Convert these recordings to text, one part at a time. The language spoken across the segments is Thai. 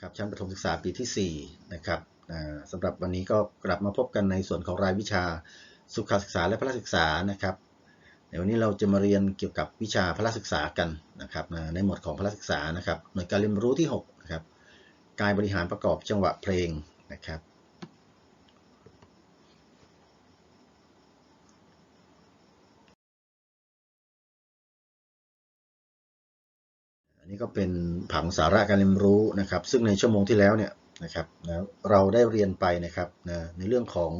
นะครับชั้นประถมศึกษาปีที่4นะครับสำหรับวันนี้ก็กลับมาพบกันในส่วนของรายวิชาสุขศึกษาและพละศึกษานะครับในวันนี้เราจะมาเรียนเกี่ยวกับวิชาพละศึกษากันนะครับในหมวดของพละศึกษานะครับหน่วยการเรียนรู้ที่6นะครับการบริหารประกอบจังหวะเพลงนะครับ อันนี้ ก็เป็นผังสาระการเรียนรู้นะครับ ซึ่งในชั่วโมงที่แล้วเนี่ยนะครับนะเราได้เรียนไปนะครับนะในเรื่องของ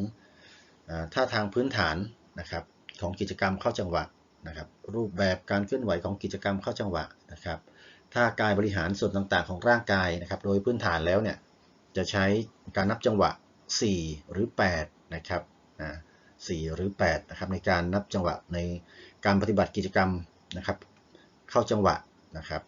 ท่าทางพื้นฐานนะครับของกิจกรรมเข้าจังหวะนะครับ รูปแบบการเคลื่อนไหวของกิจกรรมเข้าจังหวะนะครับท่ากายบริหารส่วนต่างๆ ของร่างกายนะครับ โดยพื้นฐานแล้วเนี่ยจะใช้การนับจังหวะ 4 หรือ 8 นะครับนะ4หรือ8นะครับในการนับจังหวะในการปฏิบัติกิจกรรมนะครับ เข้าจังหวะนะครับ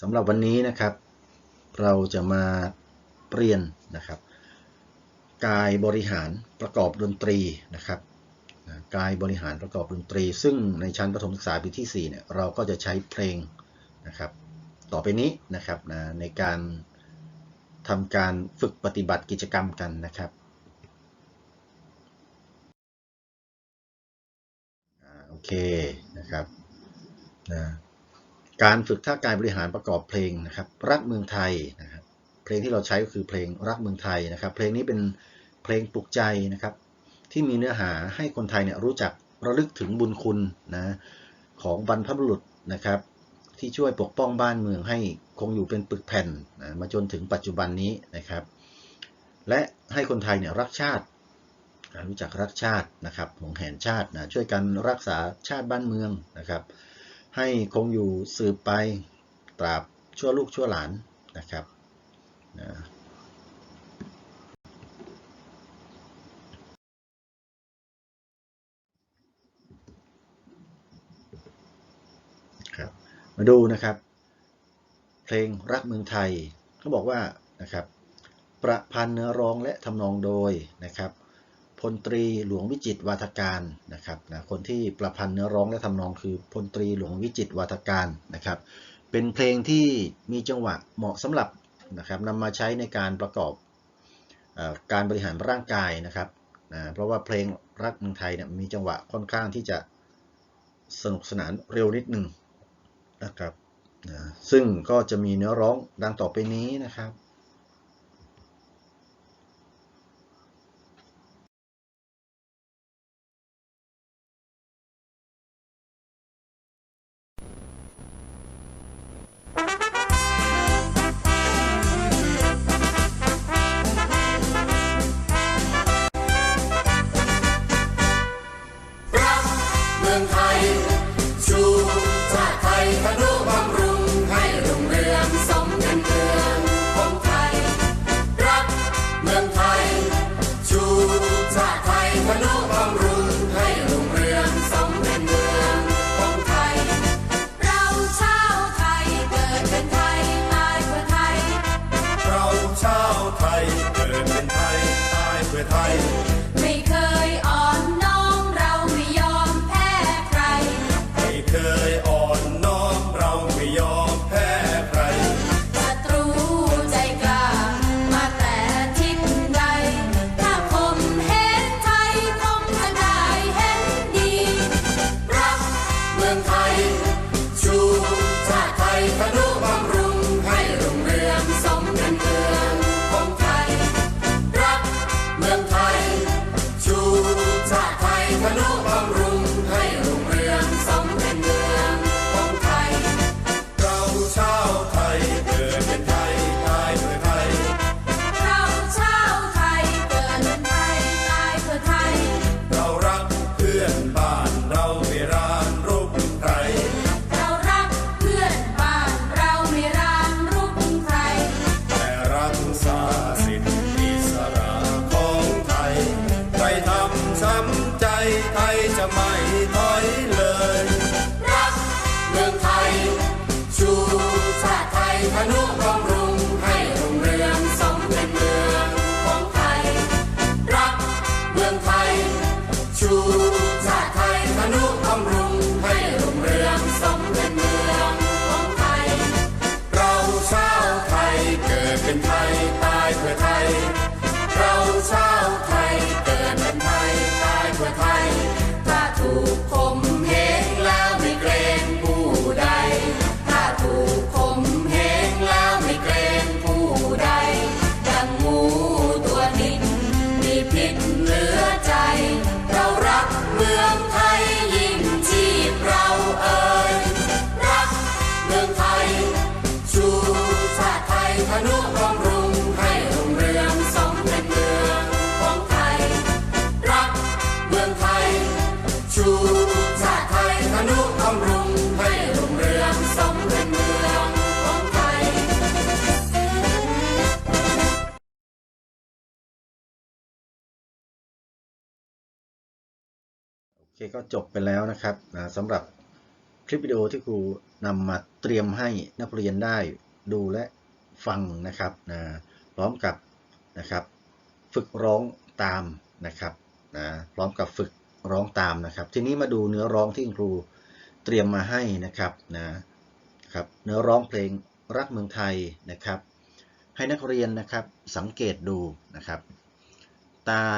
สำหรับวันนี้นะครับ เราจะมาเรียนนะครับ กายบริหารประกอบดนตรีนะครับกายบริหารประกอบดนตรี ซึ่งในชั้นประถมศึกษาปีที่4เนี่ยเราก็จะใช้เพลงนะครับ ต่อไปนี้นะครับนะในการทำการฝึกปฏิบัติกิจกรรมกันนะครับโอเคนะครับนะ การฝึกท่ากายบริหารประกอบเพลงนะครับ รักเมืองไทยนะครับเพลงที่เราใช้ก็คือเพลงรักเมืองไทยนะครับ เพลงนี้เป็นเพลงปลุกใจนะครับ ที่มีเนื้อหาให้คนไทยเนี่ยรู้จักระลึกถึงบุญคุณนะของบรรพบุรุษนะครับ ที่ช่วยปกป้องบ้านเมืองให้คงอยู่เป็นปึกแผ่นนะมาจนถึงปัจจุบันนี้นะครับ และให้คนไทยเนี่ยรักชาติรู้จักรักชาตินะครับหวงแหนชาตินะช่วยกันรักษาชาติบ้านเมืองนะครับ ให้คงอยู่สืบไปตราบชั่วลูกชั่วหลานนะครับนะมาดูนะครับ เพลงรักเมืองไทยเขาบอกว่านะครับประพันธ์เนื้อร้องและทำนองโดยนะครับ พลตรีหลวงวิจิตวาทการนะครับนะคนที่ประพันธ์เนื้อร้องและทำนองคือพลตรีหลวงวิจิตวาทการนะครับ เป็นเพลงที่มีจังหวะเหมาะสำหรับนะครับนำมาใช้ในการประกอบอการบริหารร่างกายนะครับนะเพราะว่าเพลงรักเมืองไทยเนี่ยมีจังหวะค่อนข้างที่จะสนุกสนานเร็วนิดหนึ่งนะครับนะซึ่งก็จะมีเนื้อร้องดังต่อไปนี้นะครับ เมื โอเคก็จบไปแล้วนะครับนะสำหรับคลิปวิดีโอที่ครูนำมาเตรียมให้นักเรียนได้ดูและฟังนะครับนะพร้อมกับนะครับฝึกร้องตามนะครับนะพร้อมกับฝึกร้องตามนะครับ ทีนี้มาดูเนื้อร้องที่ครูเตรียมมาให้นะครับนะครับเนื้อร้องเพลงรักเมืองไทยนะครับ ให้นักเรียนนะครับสังเกตดูนะครับ ใต้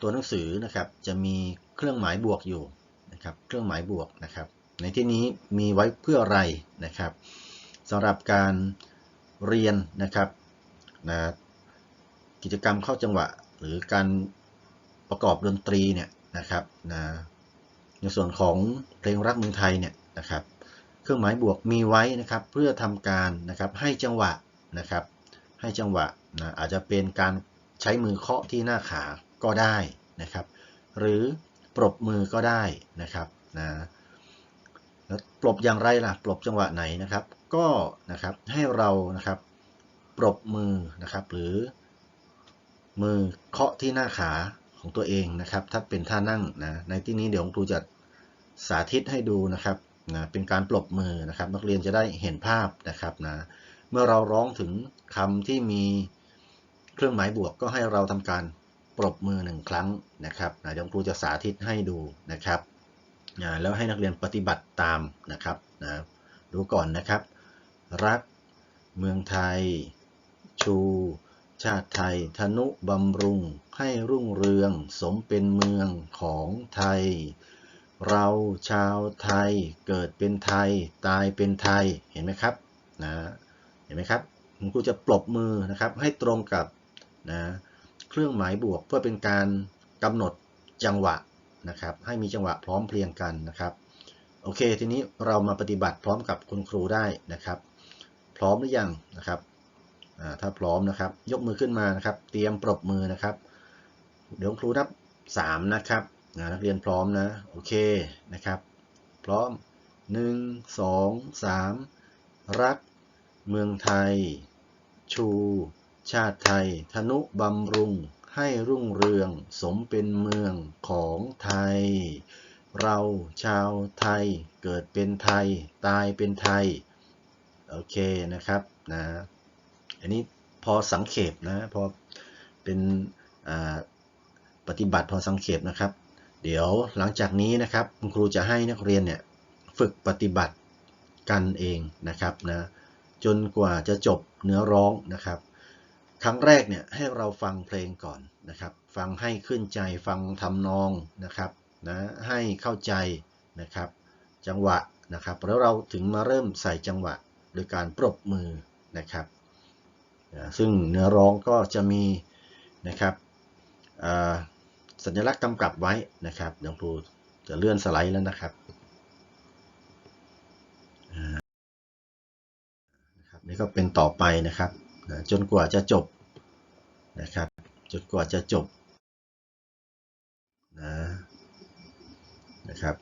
ตัวหนังสือนะครับจะมี เครื่องหมายบวกอยู่นะครับ เครื่องหมายบวกนะครับ ในที่นี้มีไว้เพื่ออะไรนะครับสำหรับการเรียนนะครับนะกิจกรรมเข้าจังหวะ หรือการประกอบดนตรีเนี่ยนะครับนะในส่วนของเพลงรักเมืองไทยเนี่ยนะครับ เครื่องหมายบวกมีไว้นะครับ เพื่อทำการนะครับให้จังหวะนะครับ ให้จังหวะนะอาจจะเป็นการใช้มือเคาะที่หน้าขาก็ได้นะครับ หรือ ปรบมือก็ได้นะครับนะแล้วปรบอย่างไรล่ะ ปรบจังหวะไหนนะครับ ก็นะครับให้เรานะครับปรบมือนะครับ หรือมือเคาะที่หน้าขาของตัวเองนะครับ ถ้าเป็นท่านั่งนะในที่นี้เดี๋ยวครูจะสาธิตให้ดูนะครับนะเป็นการปรบมือนะครับ นักเรียนจะได้เห็นภาพนะครับนะเมื่อเราร้องถึงคำที่มีเครื่องหมายบวกก็ให้เราทำการ ปรบมือหนึ่งครั้งนะครับนะเดี๋ยวครูจะสาธิตให้ดูนะครับแล้วให้นักเรียนปฏิบัติตามนะครับนะดูก่อนนะครับ รักเมืองไทย ชู ชาติไทย ธนุบำรุง ให้รุ่งเรือง สมเป็นเมืองของไทย เราชาวไทยเกิดเป็นไทย ตายเป็นไทยเห็นไหมครับนะเห็นไหมครับคุณครูจะปรบมือนะครับให้ตรงกับนะ เครื่องหมายบวก เพื่อเป็นการกำหนดจังหวะนะครับ ให้มีจังหวะพร้อมเพรียงกันนะครับ โอเค ทีนี้เรามาปฏิบัติพร้อมกับคุณครูได้นะครับ พร้อมหรือยังนะครับถ้าพร้อมนะครับ ยกมือขึ้นมานะครับ เตรียมปรบมือนะครับ เดี๋ยวครูนับ 3 นะครับนักเรียนพร้อมนะโอเคนะครับ พร้อม 1 2 3 รัก เมืองไทย ชู ชาติไทยธนุบำรุงให้รุ่งเรืองสมเป็นเมืองของไทย เราชาวไทยเกิดเป็นไทยตายเป็นไทย โอเคนะครับนะอันนี้พอสังเขปนะพอเป็นปฏิบัติพอสังเขปนะครับ เดี๋ยวหลังจากนี้นะครับคุณครูจะให้นักเรียนเนี่ยฝึกปฏิบัติกันเองนะครับนะจนกว่าจะจบเนื้อร้องนะครับ ครั้งแรกเนี่ยให้เราฟังเพลงก่อนนะครับ ฟังให้ขึ้นใจฟังทำนองนะครับนะให้เข้าใจนะครับ จังหวะนะครับ แล้วเราถึงมาเริ่มใส่จังหวะโดยการปรบมือนะครับซึ่งเนื้อร้องก็จะมีนะครับสัญลักษณ์กำกับไว้นะครับเดี๋ยวครูจะเลื่อนสไลด์แล้วนะครับนี่ก็เป็นต่อไปนะครับ นะจนกว่าจะจบนะครับจนกว่าจะจบนะนะครับ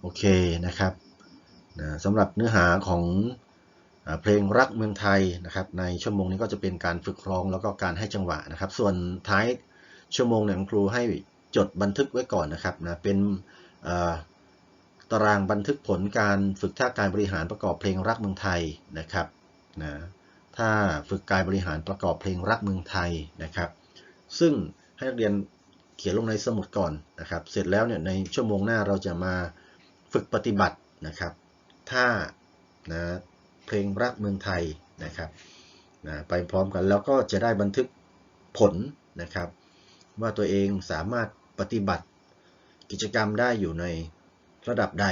โอเคนะครับนะสำหรับเนื้อหาของเพลงรักเมืองไทยนะครับ ในชั่วโมงนี้ก็จะเป็นการฝึกร้องแล้วก็การให้จังหวะนะครับ ส่วนท้าย ชั่วโมงเนี่ยครูให้จดบันทึกไว้ก่อนนะครับนะเป็นตารางบันทึกผลการฝึกท่าการบริหารประกอบเพลงรักเมืองไทยนะครับนะถ้าฝึกการบริหารประกอบเพลงรักเมืองไทยนะครับ ซึ่งให้นักเรียนเขียนลงในสมุดก่อนนะครับ เสร็จแล้วเนี่ยในชั่วโมงหน้าเราจะมาฝึกปฏิบัตินะครับถ้านะเพลงรักเมืองไทยนะครับนะไปพร้อมกันแล้วก็จะได้บันทึกผลนะครับ ว่าตัวเองสามารถปฏิบัติกิจกรรมได้อยู่ในระดับใด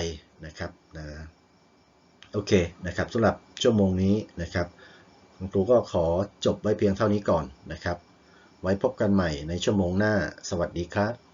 นะครับนะโอเคนะครับสำหรับชั่วโมงนี้นะครับคุณครูก็ขอจบไว้เพียงเท่านี้ก่อนนะครับ ไว้พบกันใหม่ในชั่วโมงหน้า สวัสดีครับ